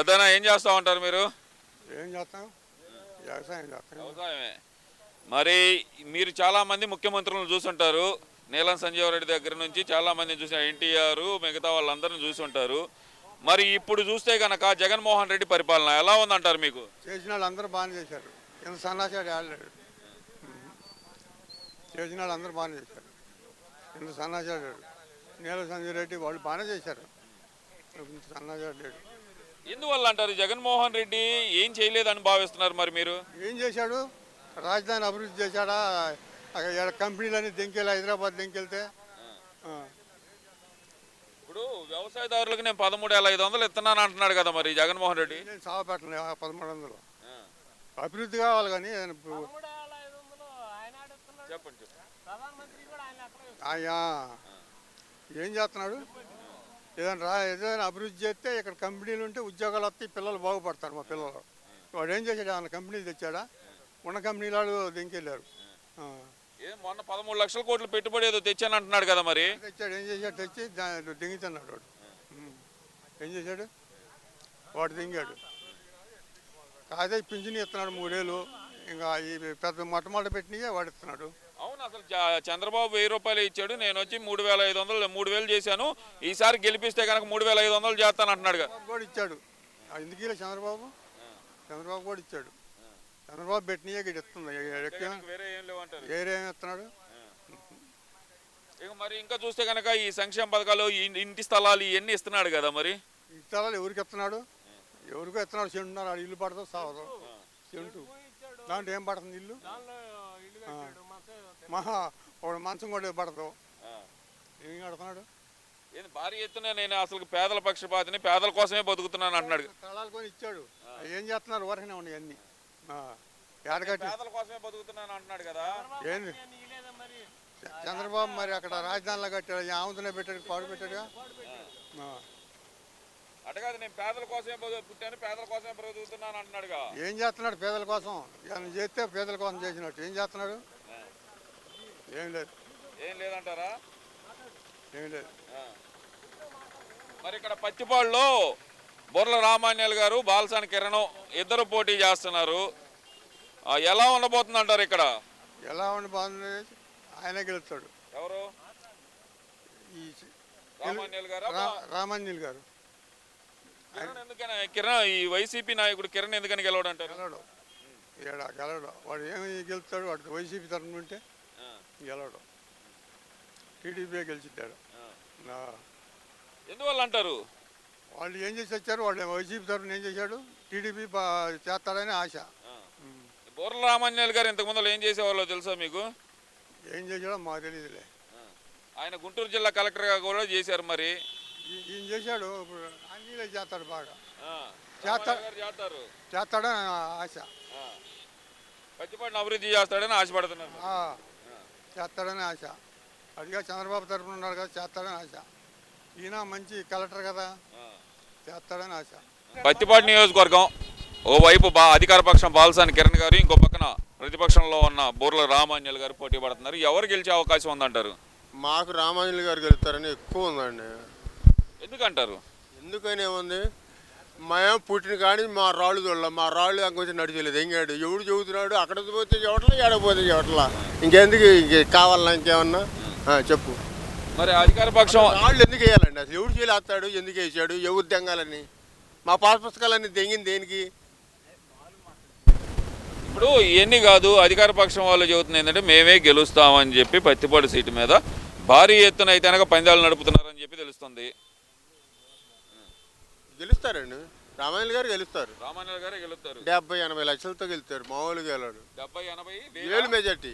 పెద్దనా ఏం చేస్తా ఉంటారు మీరు? ఏం చేస్తాం? వ్యవసాయం చేస్తాం. వ్యవసాయమే. మరి మీరు చాలా మంది ముఖ్యమంత్రులను చూసుంటారు. నీలం సంజీవ్ రెడ్డి దగ్గర నుంచి చాలా మందిని చూసిన ఎన్టీఆర్ మిగతా వాళ్ళందరిని చూసుంటారు మరి ఇప్పుడు చూస్తే గనక జగన్మోహన్ రెడ్డి పరిపాలన ఎలా ఉందంటారు మీకు? చేసిన వాళ్ళు అందరూ బాగానే చేశారు. సన్నాసాడు ఆడలేడు. చేసిన వాళ్ళు అందరూ బాగానే చేశారు. ఇంత సన్నాసాడు నీల సంజయ్ రెడ్డి వాళ్ళు బాగానే చేశారు. సన్నాసాడు లేడు ఎందువల్ల అంటారు? జగన్మోహన్ రెడ్డి ఏం చేయలేదని భావిస్తున్నారు మరి మీరు? ఏం చేశాడు? రాజధాని అభివృద్ధి చేశాడా? అక్కడ కంపెనీలన్నీ దింకెళ్ళి హైదరాబాద్ దింకెళ్తే. ఇప్పుడు వ్యవసాయదారులకు నేను పదమూడు వేల ఐదు వందలు ఇస్తున్నాను అంటున్నాడు కదా మరి జగన్మోహన్ రెడ్డి. నేను సావపెట్టను పదమూడు వందలు. అభివృద్ధి కావాలి కానీ చెప్పండి ఏం చేస్తున్నాడు? ఏదైనా రా ఏదైనా అభివృద్ధి చేస్తే ఇక్కడ కంపెనీలు ఉంటే ఉద్యోగాలు వస్తాయి పిల్లలు బాగుపడతారు మా పిల్లలు. వాడు ఏం చేశాడు ఏమైనా కంపెనీలు తెచ్చాడా? ఉన్న కంపెనీలు వాళ్ళు దింకెళ్ళారు. మొన్న పదమూడు లక్షల కోట్లు పెట్టుబడి ఏదో తెచ్చాను అంటున్నాడు కదా మరి. తెచ్చాడు ఏం చేశాడు తెచ్చి దింగుతున్నాడు వాడు. ఏం చేశాడు? వాడు దింగాడు. అదే పింఛన్ ఇస్తున్నాడు మూడేళ్ళు. ఇంకా ఈ పెద్ద మొట్టమొదటి పెట్టినయే వాడు ఇస్తున్నాడు. అసలు చంద్రబాబు వెయ్యి రూపాయలు ఇచ్చాడు నేను వచ్చి మూడు వేల ఐదు వందలు మూడు వేలు చేశాను. ఈసారి గెలిపిస్తే కనుక మూడు వేల ఐదు వందలు చేస్తాను అంటున్నాడు కూడా ఇచ్చాడు. ఎందుకు చంద్రబాబు? చంద్రబాబు కూడా ఇచ్చాడు. చంద్రబాబు పెట్టినయే ఇస్తుంది. వేరే ఏం లేవంటారు. ఏరేం ఇస్తున్నాడు ఇక మరి ఇంకా చూస్తే కనుక ఈ సంక్షేమ పథకాలు ఇంటి స్థలాలు ఇవన్నీ ఇస్తున్నాడు కదా మరి. ఇస్తారా ఎవరికి ఇస్తున్నాడు ఎవరికో ఇస్తున్నాడు చెంటున్నారు ఇల్లు పడతావు సావదు. చెంటు దాంట్లో ఏం పడుతుంది ఇల్లు. మహా ఒక మంచం కూడా పడతావు ఏం కడుతున్నాడు ఏంది భారీ ఎత్తున నేను అసలు పేదల పక్షపాతిని పేదల కోసమే బతుకుతున్నాను అంటున్నాడు. తలాలు కొని ఇచ్చాడు. ఏం చేస్తున్నారు? వరకనే ఉన్నాయి అన్ని. ఏడగట్టి పేదల కోసమే బతుకుతున్నాను అంటున్నాడు కదా. ఏంది? చంద్రబాబు మరి అక్కడ రాజధానిలో కట్టాడు. ఆముదనే పెట్టాడు పాడు పెట్టాడుగా? ఆ. అటకాదు నేను పేదల కోసమే పుట్టాను పేదల కోసమే బ్రతుకుతున్నాను అంటున్నాడుగా. ఏం చేస్తున్నాడు పేదల కోసం? చేస్తే పేదల కోసం చేసినట్టు. ఏం చేస్తున్నాడు? ఏం లేదు. ఏం లేదంటారా? ఏం లేదు. మరి ఇక్కడ పత్తిపాడులో బొర్ల రామాన్యాలు గారు బాలసాని కిరణ్ ఇద్దరు పోటీ చేస్తున్నారు. ఎలా ఉండబోతుంది అంటారు ఇక్కడ? ఎలా ఉండి బాగుంది ఆయనే గెలుస్తాడు. ఎవరు? ఈ రామాన్యాలు గారు? ఎందుకని కిరణ్ ఈ వైసీపీ నాయకుడు కిరణ్ ఎందుకని గెలవడు అంటారు గెలవడు ఏడా గెలవడు వాడు ఏమి గెలుస్తాడు? వాడు వైసీపీ తరఫున ఉంటే గెలవడు. టీడీపీ గెలిచిద్దాడు. ఎందువల్ల అంటారు? వాళ్ళు ఏం చేసి వచ్చారు? వాళ్ళు వైసీపీ తరఫున ఏం చేశాడు? టీడీపీ చేస్తాడని ఆశ. బొర్ల రామాన్యాలు గారు ఇంతకు ముందు ఏం చేసేవాళ్ళో తెలుసా మీకు? ఏం చేశాడో మాకు తెలియదులే ఆయన గుంటూరు జిల్లా కలెక్టర్గా కూడా చేశారు మరి. ఈయన చేశాడు. ఇప్పుడు అన్నీలే చేస్తాడు బాగా. ఆ, చేస్తా- రామాన్యాలు గారు చేస్తారు. చేస్తాడని ఆశ. పత్తిపాటిని అభివృద్ధి చేస్తాడని ఆశపడుతున్నారు. చేస్తాడని ఆశ. అదిగా చంద్రబాబు తరఫున ఉన్నాడు కదా చేస్తాడని ఆశ. ఈయన మంచి కలెక్టర్ కదా చేస్తాడని ఆశ. పత్తిపాటి నియోజకవర్గం ఓవైపు బా అధికార పక్షం బాలసాని కిరణ్ గారు ఇంకో పక్కన ప్రతిపక్షంలో ఉన్న బూర్ల రామాన్యులు గారు పోటీ పడుతున్నారు. ఎవరు గెలిచే అవకాశం ఉందంటారు? మాకు రామాంజలి గారు గెలుస్తారని ఎక్కువ ఉందండి. ఎందుకంటారు? ఎందుకని ఏముంది మేము పుట్టిన కానీ మా రాళ్ళు చూడాల. మా రాళ్ళు కొంచెం నడిచలేదు ఎంగాడు ఎవడు చెబుతున్నాడు? అక్కడ పోతే చెవట్లా ఏడపోతే చెవట్లా ఇంకెందుకు ఇంక కావాలా ఇంకేమన్నా? చెప్పు. మరి అధికార పక్షం రాళ్ళు ఎందుకు వేయాలండి? అసలు ఎవడు చేయలేస్తాడు? ఎందుకు వేసాడు? ఎవరు దెంగాలని మా పాస్ పుస్తకాలన్నీ దెంగింది దేనికి? ఇప్పుడు ఇవన్నీ కాదు అధికార పక్షం వాళ్ళు చెబుతుంది ఏంటంటే మేమే గెలుస్తామని చెప్పి పత్తిపాడు సీటు మీద భారీ ఎత్తున అయితే కనుక పందాలు నడుపుతున్నారని చెప్పి తెలుస్తుంది. గెలుస్తారండి. రామాయణ గారు గెలుస్తారు. రామాన్యులు గారే గెలుస్తారు. డెబ్బై ఎనభై లక్షలతో గెలుస్తారు మామూలుగా గెలడు డెబ్బై ఎనభై వేలు మెజార్టీ.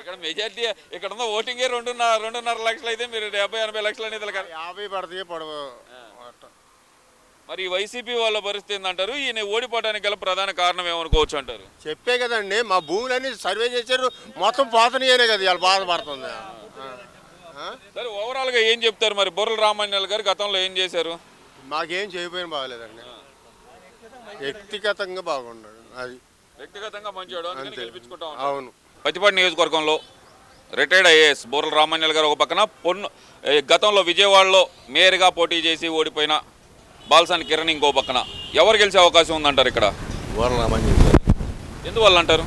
ఇక్కడ మెజార్టీ ఇక్కడ ఉన్న ఓటింగే రెండున్నర రెండున్నర లక్షలు అయితే మీరు డెబ్బై ఎనభై లక్షలు అనేది ఇలా కాదు. యాభై పడతాయి పడవ మరి ఈ వైసీపీ వాళ్ళ పరిస్థితి ఏంటంటారు ఈయన ఓడిపోవడానికి గల ప్రధాన కారణం ఏమనుకోవచ్చు అంటారు? చెప్పే కదండి మా భూములన్నీ సర్వే చేశారు మొత్తం పోతనీయనే కదా ఇవాళ బాధపడుతుంది. ఆ. ఆ? సరే ఓవరాల్గా ఏం చెప్తారు మరి? బొర్రల రామాన్యాలు గారు గతంలో ఏం చేశారు? మాకేం చేయకపోయినా బాగలేదండి. వ్యక్తిగతంగా బాగున్నాడు అది. వ్యక్తిగతంగా మంచివాడు అందుకని అంతే. గెలిపించుకుంటాం అవును. పత్తిపాటి నియోజకవర్గంలో రిటైర్డ్ ఐఏఎస్ బోర్ల రామాన్యాలు గారు ఒక పక్కన పొన్ను ఏ, గతంలో విజయవాడలో మేయర్గా పోటీ చేసి ఓడిపోయిన బాల్సాని కిరణ్ ఇంకో పక్కన. ఎవరు గెలిచే అవకాశం ఉందంటారు ఇక్కడ? ఊరనామని చెప్పారు ఎందువల్ల అంటారు?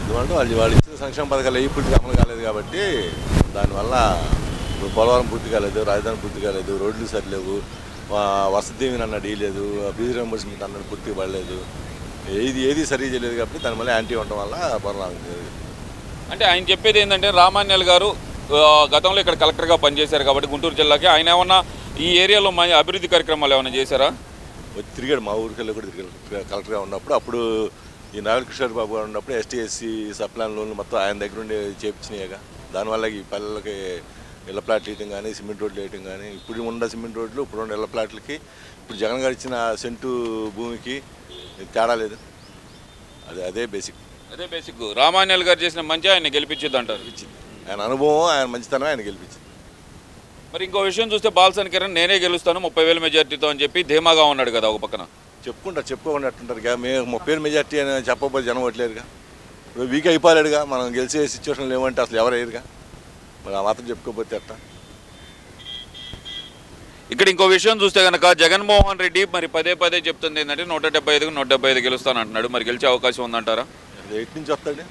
ఎందుకంటే వాళ్ళు వాళ్ళు ఇచ్చిన సంక్షేమ పథకాలు ఏ పూర్తిగా అమలు కాలేదు కాబట్టి దానివల్ల ఇప్పుడు పోలవరం పూర్తి కాలేదు రాజధాని పూర్తి కాలేదు రోడ్లు సరిలేవు వసతి దీవెన అన్నది లేదు ఫీజు రియంబర్స్మెంట్ అన్నది పూర్తిగా పడలేదు ఏది ఏది సరిగా చేయలేదు కాబట్టి దానివల్ల యాంటీ ఉండటం వల్ల పోలవరం అంటే ఆయన చెప్పేది ఏంటంటే రామాన్యాల్ గారు గతంలో ఇక్కడ కలెక్టర్గా పనిచేశారు కాబట్టి గుంటూరు జిల్లాకి. ఆయన ఏమన్నా ఈ ఏరియాలో మంచి అభివృద్ధి కార్యక్రమాలు ఏమైనా చేశారా? తిరిగాడు. మా ఊరికి వెళ్ళి కూడా కలెక్టర్గా ఉన్నప్పుడు అప్పుడు ఈ నాగల్ కిషోర్ బాబు గారు ఉన్నప్పుడు ఎస్టీ ఎస్సీ సప్లాన్ లోన్లు మొత్తం ఆయన దగ్గర ఉండి చేపించినాయిగా. దానివల్ల ఈ పల్లెలకి ఇళ్ళ ప్లాట్లు వేయటం కానీ సిమెంట్ రోడ్లు వేయటం కానీ ఇప్పుడు ఉన్న సిమెంట్ రోడ్లు ఇప్పుడు ఉన్న ఇళ్ళ ప్లాట్లకి ఇప్పుడు జగన్ గారు ఇచ్చిన సెంటు భూమికి తేడా లేదు. అదే అదే బేసిక్ అదే బేసిక్ రామాన్యాల్ గారు చేసిన మంచి ఆయన గెలిపించింది అంటారు. ఆయన అనుభవం ఆయన మంచితనం ఆయన గెలిపించింది. మరి ఇంకో విషయం చూస్తే బాల్సాని కిరణ్ నేనే గెలుస్తాను ముప్పై వేల మెజార్టీతో అని చెప్పి ధీమాగా ఉన్నాడు కదా ఒక పక్కన. చెప్పుకుంటారు చెప్పుకోకుండా ఇక మేము ముప్పై వేలు మెజార్టీ అని చెప్పకపోతే జనం ఇప్పుడు వీక్ అయిపోలేడుగా? మనం గెలిచే సిచ్యువేషన్లు ఏమంటే అసలు ఎవరు అయ్యారుగా? మరి ఆ మాత్రం చెప్పుకోకపోతే ఎట్టా ఇక్కడ ఇంకో విషయం చూస్తే కనుక జగన్మోహన్ రెడ్డి మరి పదే పదే చెప్తుంది ఏంటంటే నూట డెబ్బై ఐదుకు నూట డెబ్బై ఐదు గెలుస్తాను అంటున్నాడు మరి గెలిచే అవకాశం ఉందంటారా? ఎటు నుంచి వస్తాడు?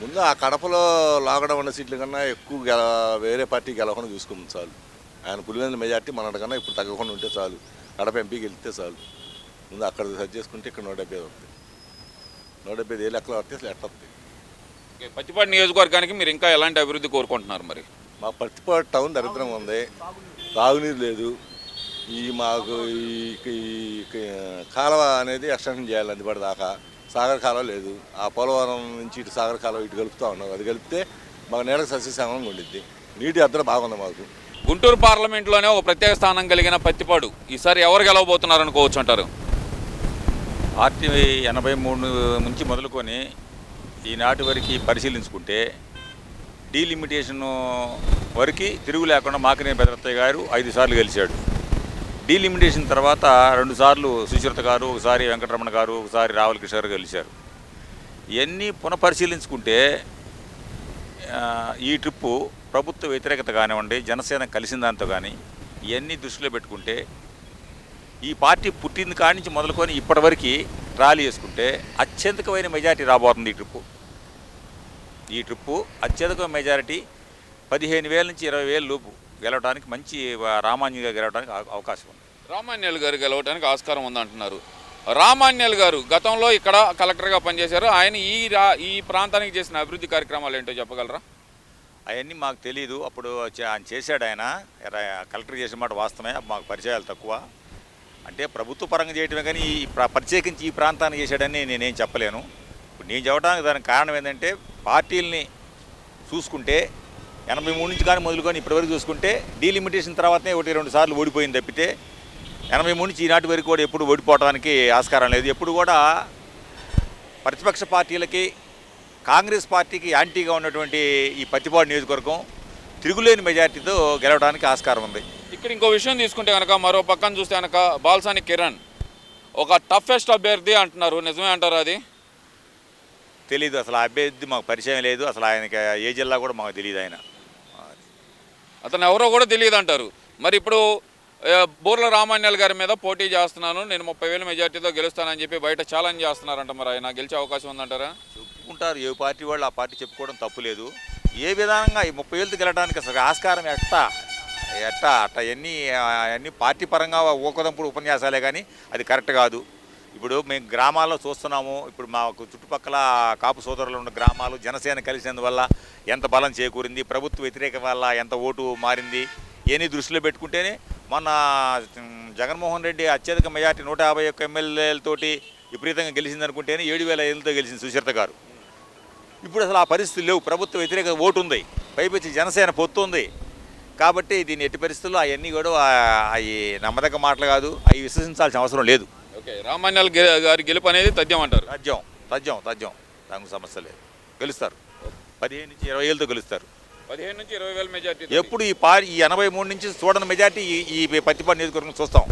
ముందు ఆ కడపలో లాగడం ఉన్న సీట్ల కన్నా ఎక్కువ గెల వేరే పార్టీ గెలవకుండా చూసుకోమని చాలు. ఆయన పులివెందుల మెజార్టీ మనటి కన్నా ఇప్పుడు తగ్గకుండా ఉంటే చాలు. కడప ఎంపీ గెలిస్తే చాలు. ముందు అక్కడ సెట్ చేసుకుంటే ఇక్కడ నూట డెబ్బై ఐదు వస్తాయి. నూట డెబ్బై ఐదు ఏ లెక్కలు వస్తే అసలు ఎట్ట వస్తాయి? ఓకే, పత్తిపాటి నియోజకవర్గానికి మీరు ఇంకా ఎలాంటి అభివృద్ధి కోరుకుంటున్నారు మరి? మా పత్తిపాడు టౌన్ దరిద్రంగా ఉంది. తాగునీరు లేదు. ఈ మాకు ఈ కాలువ అనేది ఎక్స్టెన్షన్ చేయాలి అందుబాటు దాకా. సాగర్ కాలువ లేదు. ఆ పోలవరం నుంచి ఇటు సాగర్ కాలువ ఇటు కలుపుతూ ఉన్నాం. అది కలిపితే మాకు నీడకు సస్యశ్యామలంగా ఉండిద్ది. నీటి అద్దరు బాగుంది మాకు. గుంటూరు పార్లమెంట్లోనే ఒక ప్రత్యేక స్థానం కలిగిన పత్తిపాడు. ఈసారి ఎవరు గెలవబోతున్నారు అనుకోవచ్చు అంటారు? ఆర్టీ ఎనభై మూడు నుంచి మొదలుకొని ఈనాటి వరకు పరిశీలించుకుంటే డీలిమిటేషన్ వరకు తిరుగు లేకుండా మాకినే భద్రతయ్య గారు ఐదు సార్లు గెలిచాడు. డీలిమిటేషన్ తర్వాత రెండు సార్లు సుచరిత గారు ఒకసారి వెంకటరమణ గారు ఒకసారి రావుల కిషోర్ గెలిచారు. ఇవన్నీ పునఃపరిశీలించుకుంటే ఈ ట్రిప్పు ప్రభుత్వ వ్యతిరేకత కానివ్వండి జనసేన కలిసిన దాంతో కానీ ఇవన్నీ దృష్టిలో పెట్టుకుంటే ఈ పార్టీ పుట్టింది కాడి నుంచి మొదలుకొని ఇప్పటివరకు ర్యాలీ చేసుకుంటే అత్యధికమైన మెజార్టీ రాబోతుంది ఈ ట్రిప్పు. ఈ ట్రిప్పు అత్యధిక మెజారిటీ పదిహేను వేల నుంచి ఇరవై వేల లోపు గెలవడానికి మంచి రామాన్యుగా గెలవడానికి అవ- అవకాశం ఉంది. రామాన్యాల్ గారు గెలవడానికి ఆస్కారం ఉందంటున్నారు. రామాన్యాల్ గారు గతంలో ఇక్కడ కలెక్టర్గా పనిచేశారు. ఆయన ఈ రా ఈ ప్రాంతానికి చేసిన అభివృద్ధి కార్యక్రమాలు ఏంటో చెప్పగలరా? అవన్నీ మాకు తెలియదు అప్పుడు ఆయన చేశాడు ఆయన. కలెక్టర్ చేసిన మాట వాస్తవమే. మాకు పరిచయాలు తక్కువ. అంటే ప్రభుత్వ పరంగా చేయటమే కానీ ఈ ప్ర- ప్రత్యేకించి ఈ ప్రాంతాన్ని చేశాడని నేనేం చెప్పలేను. ఇప్పుడు నేను చెప్పడానికి దానికి కారణం ఏంటంటే పార్టీలని చూసుకుంటే ఎనభై మూడు నుంచి కానీ మొదలుకొని ఇప్పటివరకు చూసుకుంటే డీలిమిటేషన్ తర్వాతనే ఒకటి రెండు సార్లు ఓడిపోయింది తప్పితే ఎనభై మూడు నుంచి ఈనాటి వరకు కూడా ఎప్పుడు ఓడిపోవడానికి ఆస్కారం లేదు. ఎప్పుడు కూడా ప్రతిపక్ష పార్టీలకి కాంగ్రెస్ పార్టీకి యాంటీగా ఉన్నటువంటి ఈ పత్తిపాడు నియోజకవర్గం తిరుగులేని మెజార్టీతో గెలవడానికి ఆస్కారం ఉంది. ఇక్కడ ఇంకో విషయం తీసుకుంటే కనుక మరో పక్కన చూస్తే కనుక బాల్సాని కిరణ్ ఒక టఫెస్ట్ అభ్యర్థి అంటున్నారు. నిజమే అంటారు అది? తెలీదు. అసలు అభ్యర్థి మాకు పరిచయం లేదు. అసలు ఆయనకి ఏ జిల్లా కూడా మాకు తెలియదు ఆయన. అతను ఎవరో కూడా తెలియదు అంటారు. మరి ఇప్పుడు బూర్ల రామాన్యాల్ గారి మీద పోటీ చేస్తున్నాను. నేను ముప్పై వేల మెజార్టీతో గెలుస్తానని చెప్పి బయట ఛాలెంజ్ చేస్తున్నారంట మరి ఆయన. గెలిచే అవకాశం ఉందంటారా? చెప్పుకుంటారు. ఏ పార్టీ వాళ్ళు ఆ పార్టీ చెప్పుకోవడం తప్పులేదు ఏ విధానంగా ఈ ముప్పై వేలతో గెలవడానికి అసలు ఆస్కారం ఎట్టా? ఎట్టా? అట్ట ఎన్ని అన్ని పార్టీ పరంగా ఊకదంపుడు ఉపన్యాసాలే కానీ అది కరెక్ట్ కాదు. ఇప్పుడు మేము గ్రామాల్లో చూస్తున్నాము. ఇప్పుడు మాకు చుట్టుపక్కల కాపు సోదరులు ఉన్న గ్రామాలు జనసేన కలిసినందువల్ల ఎంత బలం చేకూరింది ప్రభుత్వ వ్యతిరేక వల్ల ఎంత ఓటు మారింది ఇవన్నీ దృష్టిలో పెట్టుకుంటేనే మొన్న జగన్మోహన్ రెడ్డి అత్యధిక మెజార్టీ నూట యాభై ఒక్క ఎమ్మెల్యేలతోటి విపరీతంగా గెలిచిందనుకుంటేనే ఏడు వేల ఏళ్ళతో గెలిచింది సుచరిత గారు. ఇప్పుడు అసలు ఆ పరిస్థితులు లేవు. ప్రభుత్వ వ్యతిరేక ఓటు ఉంది పైపెచ్చి జనసేన పొత్తు ఉంది కాబట్టి దీన్ని ఎట్టి పరిస్థితుల్లో అవన్నీ కూడా అవి నమ్మదగ్గ మాటలు కాదు. అవి విశ్వసించాల్సిన అవసరం లేదు. ఓకే రామాన్యాల్ గారి గెలుపు అనేది తథ్యం అంటారు. తథ్యం తథ్యం తథ్యం. దానికి సమస్య లేదు. గెలుస్తారు. పదిహేను నుంచి ఇరవై ఏళ్ళతో గెలుస్తారు. పదిహేను నుంచి ఇరవై వేల మెజార్టీ ఎప్పుడు ఈ పార్టీ ఈ ఎనభై మూడు నుంచి చూడని మెజార్టీ ఈ పత్తిపాడు నియోజకవర్గం చూస్తాం.